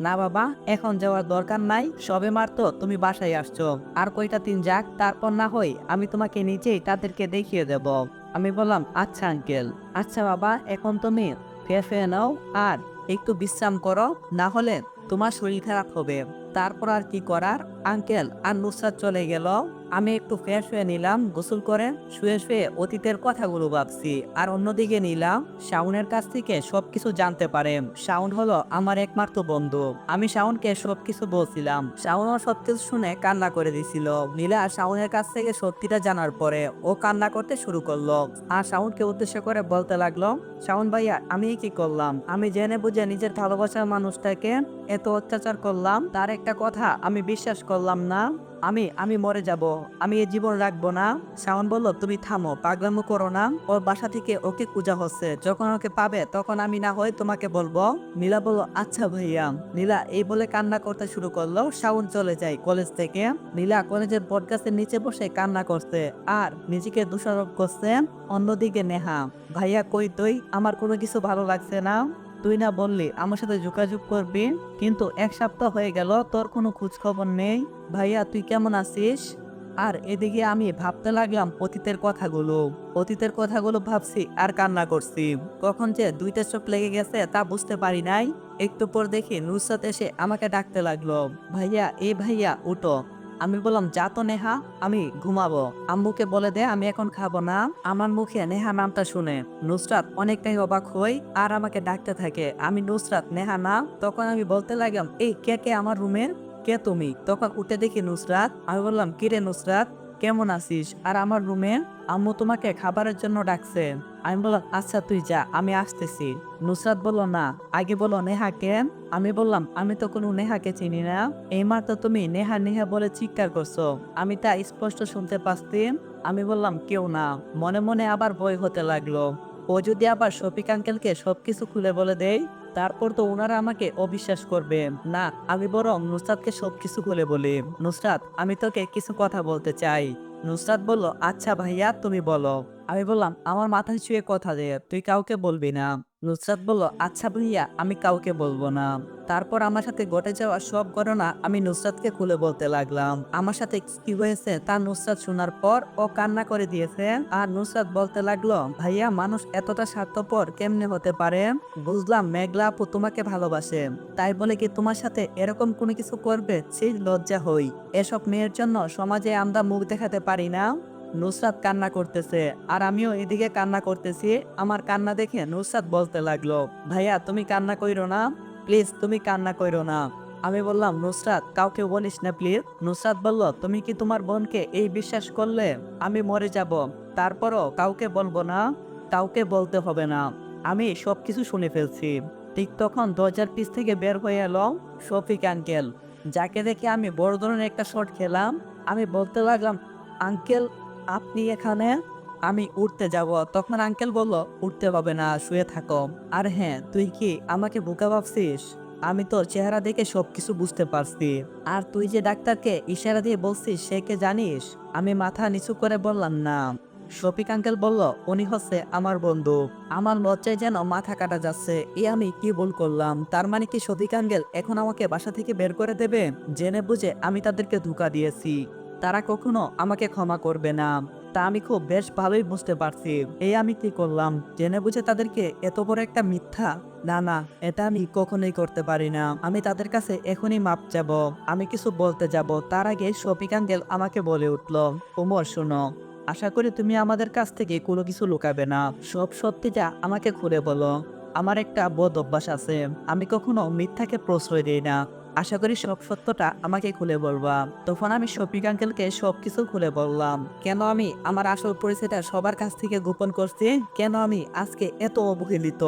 না বাবা, এখন যাওয়ার দরকার নাই। সবে মাত্র তুমি বাসায় আসছো। আর কয়টা দিন যাক, তারপর না হয় আমি তোমাকে নিজেই তাদেরকে দেখিয়ে দেব। আমি বললাম আচ্ছা আঙ্কেল। আচ্ছা বাবা, এখন তুমি ফের ফেয়ে নাও আর একটু বিশ্রাম করো, না হলে তোমার শরীর খারাপ হবে। তারপর আর কি করার? আঙ্কেল আর নুসরাত চলে গেল। আমি একটু ফ্রেশ হয়ে নিলাম, গোসল করে শুয়ে শুয়ে অতীতের কথাগুলো ভাবছি। আর অন্যদিকে নিলাম, শাওনের কাছ থেকে সবকিছু জানতে পারে শাওন হলো আমার একমাত্র বন্ধু। আমি শাওনকে সবকিছু বলছিলাম। শাওনও সবকিছু শুনে কান্না করে দিছিল। নীলা শাওনের কাছ থেকে সত্যিটা জানার পরে ও কান্না করতে শুরু করল। আর শাওনকে উদ্দেশ্য করে বলতে লাগল, শাওন ভাইয়া, আমি কি করলাম? আমি জেনে বুঝে নিজের ভালোবাসার মানুষটাকে এত অত্যাচার করলাম। তার একটা কথা আমি বিশ্বাস করলাম না। আমি আমি মরে যাব। আমি এ জীবন রাখব না। শাওন বলল, তুমি থামো, পাগলামো করো না। ওর বাসা থেকে ওকে পূজা হচ্ছে। যখন ওকে পাবে, তখন আমি না হয় তোমাকে বলব। নীলা বলল আচ্ছা ভাইয়া। নীলা এই বলে কান্না করতে শুরু করল। শাওন চলে যায় কলেজ থেকে। নীলা কলেজের বটগাছের নিচে বসে কান্না করছে। আর নিজেকে দোষারোপ করছে অন্যদিকে নেহা। ভাইয়া, কই তুই? আমার কোনো কিছু ভালো লাগছে না। তুই না বললি আমার সাথে যোগাযোগ করবি, কিন্তু এক সপ্তাহ হয়ে গেল, তোর কোনো খোঁজ খবর নেই। ভাইয়া, তুই কেমন আছিস? আর এদিকে আমি ভাবতে লাগলাম অতীতের কথাগুলো। অতীতের কথাগুলো ভাবছি আর কান্না করছি। কখন যে দুইটা চোখ লেগে গেছে তা বুঝতে পারি নাই। একটু পর দেখি নুসরাত এসে আমাকে ডাকতে লাগল। ভাইয়া, এ ভাইয়া, উঠো। আমি বললাম, যা তো নেহা, আমি ঘুমাবো। আম্মুকে বলে দে, আমি এখন খাব না। আমার মুখে নেহা নামটা শুনে নুসরাত অনেকটাই অবাক হই আর আমাকে ডাকতে থাকে, আমি নুসরাত, নেহা নাম তখন আমি বলতে লাগলাম, এই কে কে আমার রুমের কে তুমি? তখন উঠে দেখি নুসরাত, আমি বললাম কিরে নুসরাত? কেমন আছিস? আর আমার রুমে আম্মু তোমাকে খাবারের জন্য ডাকছে। আমি বললাম আচ্ছা তুই যা, আমি আসতেছি। নুসরাত বলল, না। আগে বলো নেহাকে? আমি বললাম, আমি তো কোনো নেহাকে চিনি না। এইমাত্র তুমি নেহা নেহা বলে চিৎকার করছ। আমি তা স্পষ্ট শুনতে পাচ্ছি। আমি বললাম, কেউ না। মনে মনে আবার ভয় হতে লাগল। ও যদি আবার শফিক আঙ্কেলকে সবকিছু খুলে বলে দেয় তারপর তো ওনারা আমাকে অবিশ্বাস করবেন না, আমি বরং নুসরাতকে সবকিছু খুলে বলি। নুসরাত, আমি তোকে কিছু কথা বলতে চাই। নুসরাত বলল আচ্ছা ভাইয়া, তুমি বলো। আমি বললাম, আমার মাথায় ছুঁয়ে কথা দে, তুই কাউকে বলবি না। নুসরাত বলল আচ্ছা ভাইয়া, আমি কাউকে বলব না। তারপর আমার সাথে ঘটে যাওয়া সব ঘটনা আমি নুসরাতকে খুলে বলতে লাগলাম। আমার সাথে কি হয়েছে তা নুসরাত শোনার পর ও কান্না করে দিয়েছে। আর নুসরাত বলতে লাগল, ভাইয়া, মানুষ এতটা স্বার্থপর কেমনে হতে পারে? বুঝলাম, মেঘলা আপু তোমাকে ভালোবাসে। তাই বলে কি তোমার সাথে এরকম কোনো কিছু করবে? সেই লজ্জা হই। এসব মেয়ের জন্য সমাজে আমরা মুখ দেখাতে পারি না? নুসরাত কান্না করতেছে। আর আমিও এদিকে কান্না করতেছি। আমার কান্না দেখে নুসরাত বলতে লাগল, ভাইয়া, তুমি কান্না কইরো না। প্লিজ তুমি কান্না কইরো না। আমি বললাম, নুসরাত, কাউকে বলিস না প্লিজ। নুসরাত বলল, তুমি কি তোমার বোনকে এই বিশ্বাস করলে? আমি মরে যাব। তারপরও কাউকে বলব না, কাউকে বলতে হবে না। আমি সব কিছু শুনে ফেলছি। ঠিক তখন দরজার পিছ থেকে বের হয়ে এলো শফিক আঙ্কেল। যাকে দেখে আমি বড় ধরনের একটা শট খেলাম। আমি বলতে লাগলাম, আঙ্কেল, আপনি এখানে? আমি উঠতে যাব। তখন আঙ্কেল বলল উঠতে হবে না, শুয়ে থাকো। আর হ্যাঁ তুই কি আমাকে বোকা ভাবছিস? আমি তোর চেহারা দেখে সবকিছু বুঝতে পারছি। আর তুই যে ডাক্তারকে ইশারা দিয়ে বলছিস, সে কে জানিস? আমি মাথা নিচু করে বললাম, না। শফিক আঙ্কেল বলল, উনি হচ্ছে আমার বন্ধু। আমার লজ্জায় যেন মাথা কাটা যাচ্ছে। এ আমি কি ভুল করলাম? তার মানে কি শফিক আঙ্কেল এখন আমাকে বাসা থেকে বের করে দেবে? জেনে বুঝে আমি তাদেরকে ধোকা দিয়েছি। তারা কখনো আমাকে ক্ষমা করবে না। তা আমি খুব বেশ ভালোই বুঝতে পারছি। এই আমি কি করলাম? জেনে বুঝে তাদেরকে এত বড় একটা মিথ্যা? না না, এটা আমি কখনোই করতে পারি না। আমি তাদের কাছে এখনই মাপ যাব আমি কিছু বলতে যাব। তার আগে শফিক আমাকে বলে উঠল, ওমর, শোনো। আশা করি তুমি আমাদের কাছ থেকে কোনো কিছু লুকাবে না। সব সত্যিটা আমাকে খুলে বলো। আমার একটা বদ অভ্যাস আছে। আমি কখনো মিথ্যাকে প্রশ্রয় দিই না। আশা করি সব সত্যটা আমাকে খুলে বলবা। তখন আমি শফিক আঙ্কেলকে সবকিছু খুলে বললাম, কেন আমি আমার আসল পরিচয়টা সবার কাছ থেকে গোপন করছি? কেন আমি আজকে এত অবহেলিত?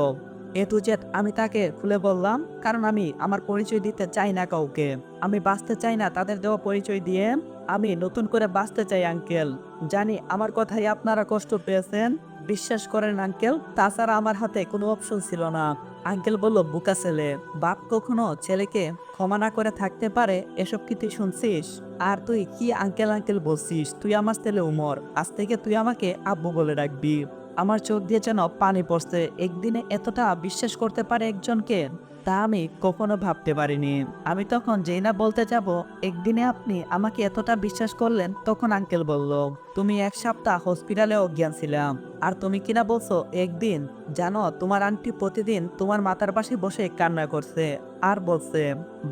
এ টু জেড আমি তাকে খুলে বললাম, কারণ আমি আমার পরিচয় দিতে চাই না কাউকে। আমি বাঁচতে চাই না তাদের দেওয়া পরিচয় দিয়ে আমি নতুন করে বাঁচতে চাই আঙ্কেল। জানি আমার কথাই আপনারা কষ্ট পেয়েছেন। বিশ্বাস করেন আঙ্কেল, তাছাড়া আমার হাতে কোনো অপশন ছিল না। আঙ্কেল বলল, বুকা ছেলে, বাপ কখনো ছেলেকে ক্ষমা না করে থাকতে পারে? এসব কি তুই শুনছিস? আর তুই কি আঙ্কেল আঙ্কেল বলছিস? তুই আমার ছেলে উমর। আজ থেকে তুই আমাকে আব্বু বলে রাখবি আমার চোখ দিয়ে যেন পানি পড়ছে। একদিনে এতটা বিশ্বাস করতে পারে একজনকে, তা আমি কখনো ভাবতে পারিনি। আমি তখন যেই না বলতে যাব, একদিনে আপনি আমাকে এতটা বিশ্বাস করলেন, তখন আঙ্কেল বলল, তুমি এক সপ্তাহ হসপিটালে অজ্ঞান ছিলাম আর তুমি কিনা বলছো, একদিন জানো, তোমার আন্টি প্রতিদিন তোমার মাথার পাশে বসে কান্না করছে আর বলছে,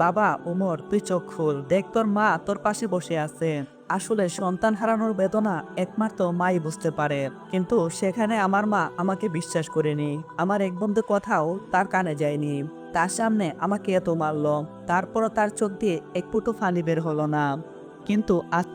বাবা, উমর, তুই চোখ খুল, দেখ তোর মা তোর পাশে বসে আছে। আসলে সন্তান হারানোর বেদনা একমাত্র মাই বুঝতে পারে। কিন্তু সেখানে আমার মা আমাকে বিশ্বাস করেনি। আমার এক বন্ধু কথাও তার কানে যায়নি। তার সামনে আমাকে এত মারল। তারপরও তার চোখ দিয়ে এক ফুটো ফানি বের হলো না। কিন্তু আজ